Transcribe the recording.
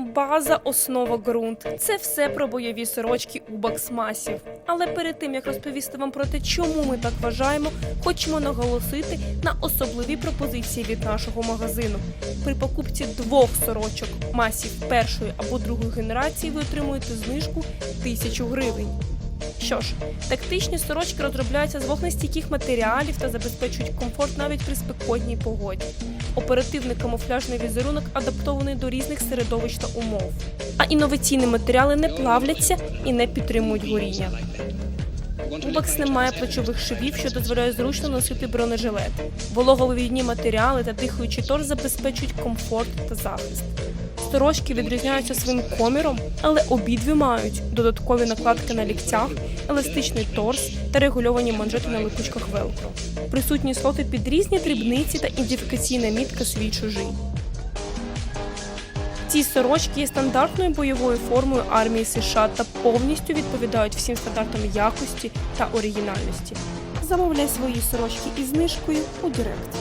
База, основа, ґрунт це все про бойові сорочки у баксмасів. Але перед тим як розповісти вам про те, чому ми так вважаємо, хочемо наголосити на особливі пропозиції від нашого магазину. При покупці двох сорочок масів першої або другої генерації ви отримуєте знижку 1000 гривень. Що ж, тактичні сорочки розробляються з вогнестійких матеріалів та забезпечують комфорт навіть при спекотній погоді. Оперативний камуфляжний візерунок адаптований до різних середовищ та умов. А інноваційні матеріали не плавляться і не підтримують горіння. Убакс не має плечових швів, що дозволяє зручно носити бронежилет. Вологовивідні матеріали та дихаючий торс забезпечують комфорт та захист. Сорочки відрізняються своїм коміром, але обидві мають додаткові накладки на ліктях, еластичний торс та регульовані манжети на липучках велкро. Присутні слоти під різні дрібниці та ідентифікаційна мітка свій чужий. Ці сорочки є стандартною бойовою формою армії США та повністю відповідають всім стандартам якості та оригінальності. Замовляй свої сорочки із знижкою у Директ.